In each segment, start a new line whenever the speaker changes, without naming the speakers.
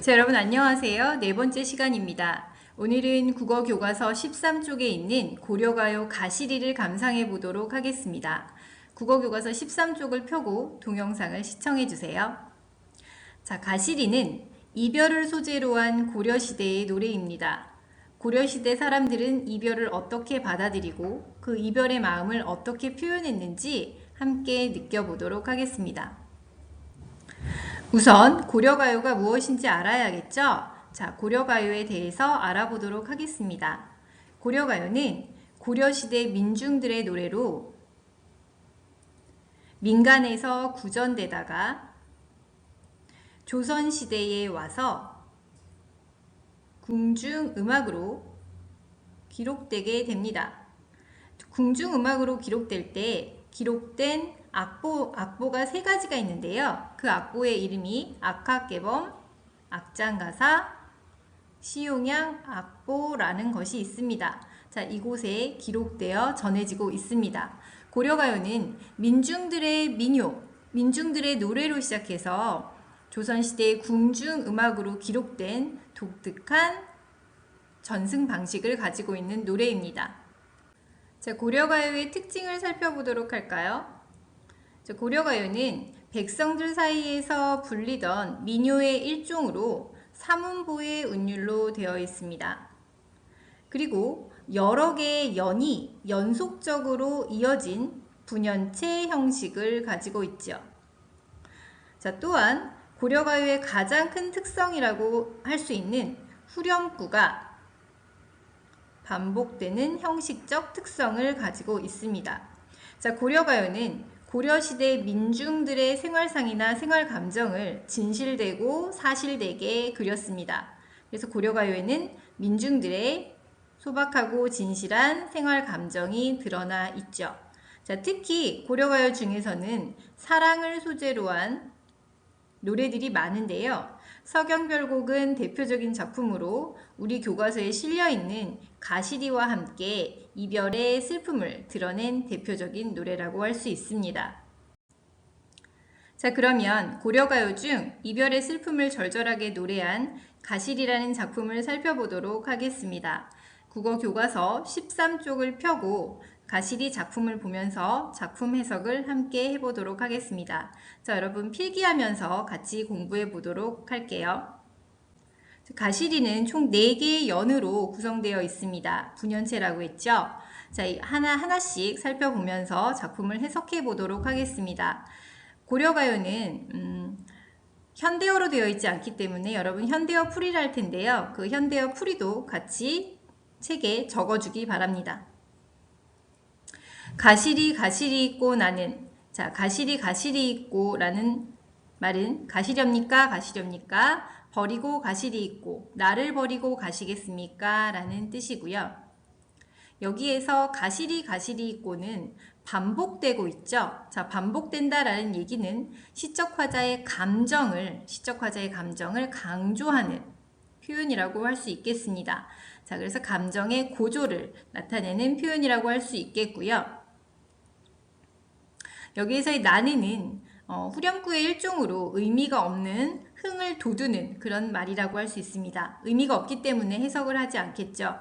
자, 여러분 안녕하세요. 네 번째 시간입니다. 오늘은 국어 교과서 13쪽에 있는 고려가요 가시리를 감상해 보도록 하겠습니다. 국어 교과서 13쪽을 펴고 동영상을 시청해 주세요. 자, 가시리는 이별을 소재로 한 고려 시대의 노래입니다. 고려 시대 사람들은 이별을 어떻게 받아들이고 그 이별의 마음을 어떻게 표현했는지 함께 느껴보도록 하겠습니다. 우선 고려가요가 무엇인지 알아야겠죠? 자, 고려가요에 대해서 알아보도록 하겠습니다. 고려가요는 고려시대 민중들의 노래로 민간에서 구전되다가 조선시대에 와서 궁중음악으로 기록되게 됩니다. 궁중음악으로 기록될 때 기록된 악보, 악보가 세 가지가 있는데요. 그 악보의 이름이 악학개범, 악장가사, 시용양 악보라는 것이 있습니다. 자, 이곳에 기록되어 전해지고 있습니다. 고려가요는 민중들의 민요, 민중들의 노래로 시작해서 조선시대 궁중 음악으로 기록된 독특한 전승 방식을 가지고 있는 노래입니다. 자, 고려가요의 특징을 살펴보도록 할까요? 자, 고려가요는 백성들 사이에서 불리던 민요의 일종으로 사문보의 운율로 되어 있습니다. 그리고 여러 개의 연이 연속적으로 이어진 분연체 형식을 가지고 있죠. 자, 또한 고려가요의 가장 큰 특성이라고 할 수 있는 후렴구가 반복되는 형식적 특성을 가지고 있습니다. 자, 고려가요는 고려시대 민중들의 생활상이나 생활 감정을 진실되고 사실되게 그렸습니다. 그래서 고려가요에는 민중들의 소박하고 진실한 생활 감정이 드러나 있죠. 자, 특히 고려가요 중에서는 사랑을 소재로 한 노래들이 많은데요. 서경별곡은 대표적인 작품으로 우리 교과서에 실려 있는 가시리와 함께 이별의 슬픔을 드러낸 대표적인 노래라고 할 수 있습니다. 자, 그러면 고려가요 중 이별의 슬픔을 절절하게 노래한 가시리라는 작품을 살펴보도록 하겠습니다. 국어 교과서 13쪽을 펴고 가시리 작품을 보면서 작품 해석을 함께 해보도록 하겠습니다. 자, 여러분 필기하면서 같이 공부해 보도록 할게요. 가시리는 총 4개의 연으로 구성되어 있습니다. 분연체라고 했죠? 자, 하나 하나씩 살펴보면서 작품을 해석해 보도록 하겠습니다. 고려가요는, 음, 현대어로 되어 있지 않기 때문에 여러분 현대어 풀이를 할 텐데요. 그 현대어 풀이도 같이 책에 적어주기 바랍니다. 가시리 가시리 있고 나는 자 가시리 가시리 있고 라는 말은 가시렵니까? 가시렵니까? 버리고 가시리 있고 나를 버리고 가시겠습니까? 라는 뜻이고요. 여기에서 가시리 가시리 있고는 반복되고 있죠? 자 반복된다 라는 얘기는 시적 화자의 감정을 시적 화자의 감정을 강조하는 표현이라고 할 수 있겠습니다. 자 그래서 감정의 고조를 나타내는 표현이라고 할 수 있겠고요 여기에서의 나는은 어, 후렴구의 일종으로 의미가 없는 흥을 돋우는 그런 말이라고 할 수 있습니다. 의미가 없기 때문에 해석을 하지 않겠죠.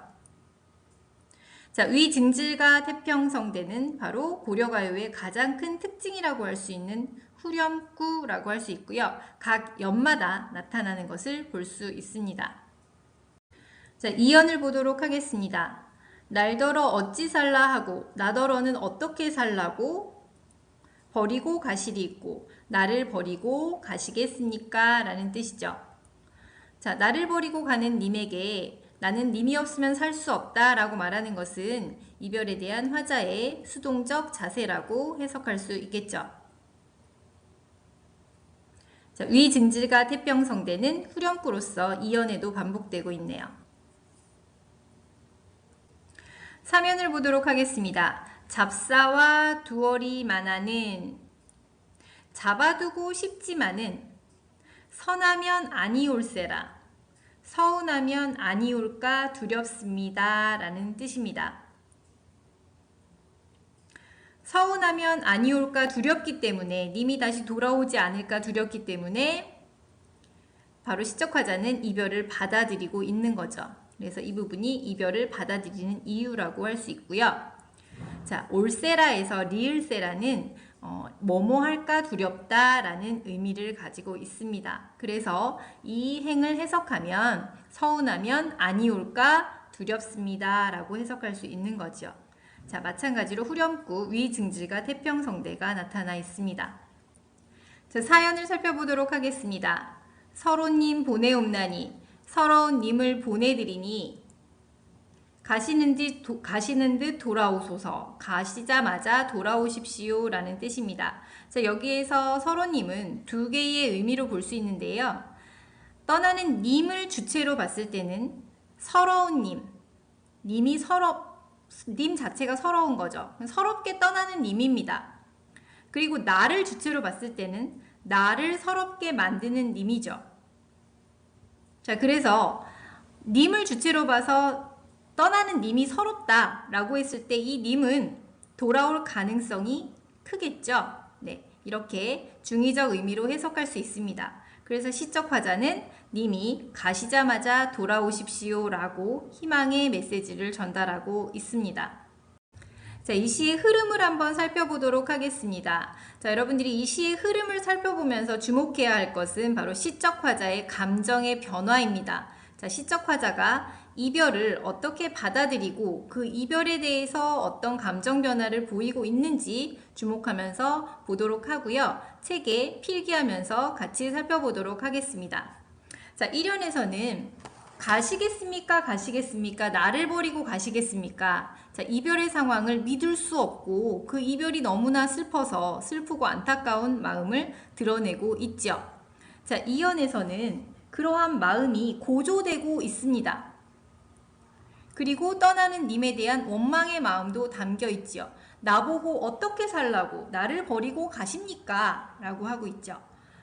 자, 위증질과 태평성대는 바로 고려가요의 가장 큰 특징이라고 할 수 있는 후렴구라고 할 수 있고요. 각 연마다 나타나는 것을 볼 수 있습니다. 자, 이연을 보도록 하겠습니다. 날더러 어찌 살라 하고 나더러는 어떻게 살라고 버리고 가시리 있고 나를 버리고 가시겠습니까? 라는 뜻이죠. 자, 나를 버리고 가는 님에게 나는 님이 없으면 살 수 없다 라고 말하는 것은 이별에 대한 화자의 수동적 자세라고 해석할 수 있겠죠. 자, 위 증질과 태평성대는 후렴구로서 이연에도 반복되고 있네요. 사면을 보도록 하겠습니다. 잡사와 두어리 만하는 잡아두고 싶지만은 선하면 아니올세라 서운하면 아니올까 두렵습니다 라는 뜻입니다. 서운하면 아니올까 두렵기 때문에 님이 다시 돌아오지 않을까 두렵기 때문에 바로 시적화자는 이별을 받아들이고 있는 거죠. 그래서 이 부분이 이별을 받아들이는 이유라고 할 수 있고요. 자, 올세라에서 리을세라는 어, 뭐뭐 할까 두렵다 라는 의미를 가지고 있습니다. 그래서 이 행을 해석하면 서운하면 아니 올까 두렵습니다 라고 해석할 수 있는 거죠. 자, 마찬가지로 후렴구 위증질과 태평성대가 나타나 있습니다. 자, 사연을 살펴보도록 하겠습니다. 서로님 보내옵나니 서러운 님을 보내드리니 가시는 듯, 도, 가시는 듯 돌아오소서 가시자마자 돌아오십시오 라는 뜻입니다. 자, 여기에서 서로님은 두 개의 의미로 볼 수 있는데요. 떠나는 님을 주체로 봤을 때는 서러운 님, 님이 서럽, 님 자체가 서러운 거죠. 서럽게 떠나는 님입니다. 그리고 나를 주체로 봤을 때는 나를 서럽게 만드는 님이죠. 자, 그래서 님을 주체로 봐서 떠나는 님이 서럽다 라고 했을 때 이 님은 돌아올 가능성이 크겠죠. 네, 이렇게 중의적 의미로 해석할 수 있습니다. 그래서 시적 화자는 님이 가시자마자 돌아오십시오 라고 희망의 메시지를 전달하고 있습니다. 자, 이 시의 흐름을 한번 살펴보도록 하겠습니다. 자, 여러분들이 이 시의 흐름을 살펴보면서 주목해야 할 것은 바로 시적 화자의 감정의 변화입니다. 자, 시적 화자가 이별을 어떻게 받아들이고 그 이별에 대해서 어떤 감정 변화를 보이고 있는지 주목하면서 보도록 하고요. 책에 필기하면서 같이 살펴보도록 하겠습니다. 자, 1연에서는 가시겠습니까? 가시겠습니까? 나를 버리고 가시겠습니까? 자, 이별의 상황을 믿을 수 없고 그 이별이 너무나 슬퍼서 슬프고 안타까운 마음을 드러내고 있죠. 자, 2연에서는 그러한 마음이 고조되고 있습니다. 그리고 떠나는 님에 대한 원망의 마음도 담겨 있지요. 나보고 어떻게 살라고 나를 버리고 가십니까? 라고 하고 있죠.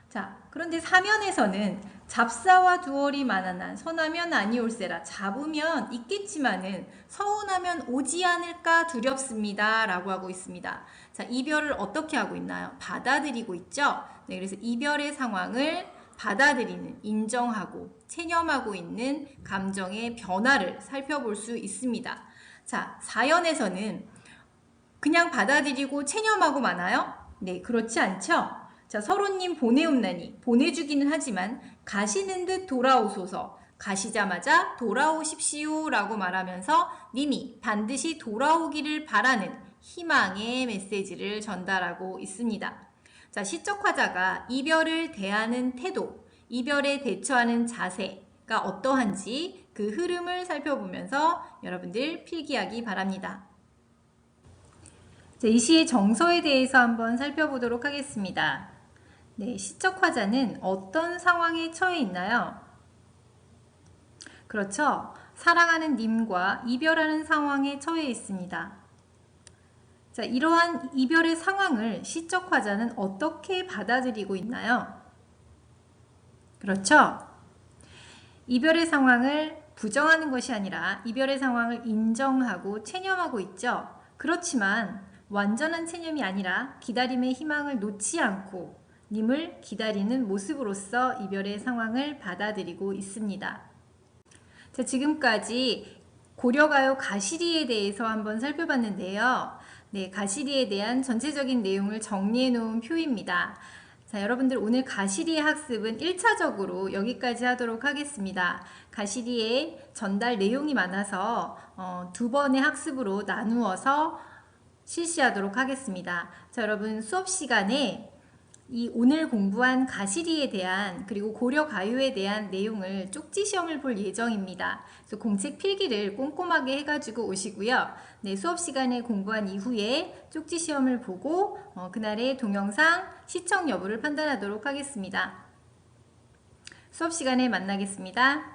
자, 그런데 사면에서는 잡사와 두얼이 만나난 선하면 아니올세라 잡으면 있겠지만은 서운하면 오지 않을까 두렵습니다. 라고 하고 있습니다. 자, 이별을 어떻게 하고 있나요? 받아들이고 있죠. 네, 그래서 이별의 상황을 받아들이는, 인정하고, 체념하고 있는 감정의 변화를 살펴볼 수 있습니다. 자, 사연에서는 그냥 받아들이고 체념하고 마나요? 네, 그렇지 않죠? 자, 서로님 보내옵나니, 보내주기는 하지만 가시는 듯 돌아오소서, 가시자마자 돌아오십시오 라고 말하면서 님이 반드시 돌아오기를 바라는 희망의 메시지를 전달하고 있습니다. 자, 시적 화자가 이별을 대하는 태도, 이별에 대처하는 자세가 어떠한지 그 흐름을 살펴보면서 여러분들 필기하기 바랍니다. 자, 이 시의 정서에 대해서 한번 살펴보도록 하겠습니다. 네, 시적 화자는 어떤 상황에 처해 있나요? 그렇죠. 사랑하는 님과 이별하는 상황에 처해 있습니다. 자, 이러한 이별의 상황을 시적 화자는 어떻게 받아들이고 있나요? 그렇죠? 이별의 상황을 부정하는 것이 아니라 이별의 상황을 인정하고 체념하고 있죠. 그렇지만 완전한 체념이 아니라 기다림의 희망을 놓지 않고 님을 기다리는 모습으로서 이별의 상황을 받아들이고 있습니다. 자, 지금까지 고려가요 가시리에 대해서 한번 살펴봤는데요. 네, 가시리에 대한 전체적인 내용을 정리해 놓은 표입니다. 자, 여러분들 오늘 가시리의 학습은 1차적으로 여기까지 하도록 하겠습니다. 가시리의 전달 내용이 많아서 어, 두 번의 학습으로 나누어서 실시하도록 하겠습니다. 자, 여러분 수업 시간에 이 오늘 공부한 가시리에 대한 그리고 고려 가요에 대한 내용을 쪽지 시험을 볼 예정입니다. 그래서 공책 필기를 꼼꼼하게 해가지고 오시고요. 네, 수업 시간에 공부한 이후에 쪽지 시험을 보고 어, 그날의 동영상 시청 여부를 판단하도록 하겠습니다. 수업 시간에 만나겠습니다.